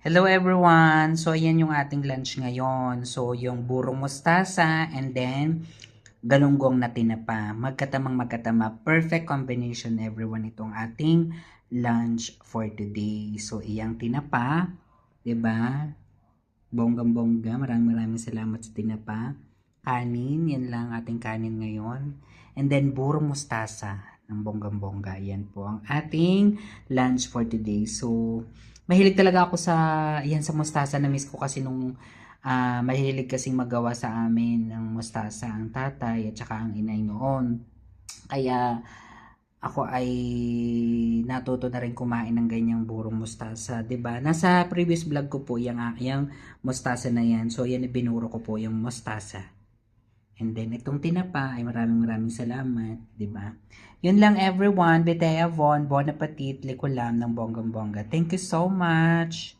Hello everyone! So, ayan yung ating lunch ngayon. So, yung burong mustasa and then galunggong na tinapa. Magkatamang magkatama. Perfect combination everyone itong ating lunch for today. So, iyang tinapa. ba? Bonggang-bongga. Maraming maraming salamat sa tinapa. Kanin, yan lang ating kanin ngayon. And then, burong mustasa ng bonggang-bongga. Yan po ang ating lunch for today. So, mahilig talaga ako sa, yan sa mustasa. Na-miss ko kasi nung ah, mahilig kasing magawa sa amin ng mustasa ang tatay at saka ang inay noon. Kaya, ako ay natuto na rin kumain ng ganyang burong mustasa, 'di ba? Nasa previous vlog ko po yung yung mustasa na yan. So yan binuro ko po yung mustasa. And then itong tinapa ay maraming maraming salamat, 'di ba? Yun lang everyone. Betea Von, Bon Appetit, Likulam ng Bonggang Bongga. Thank you so much.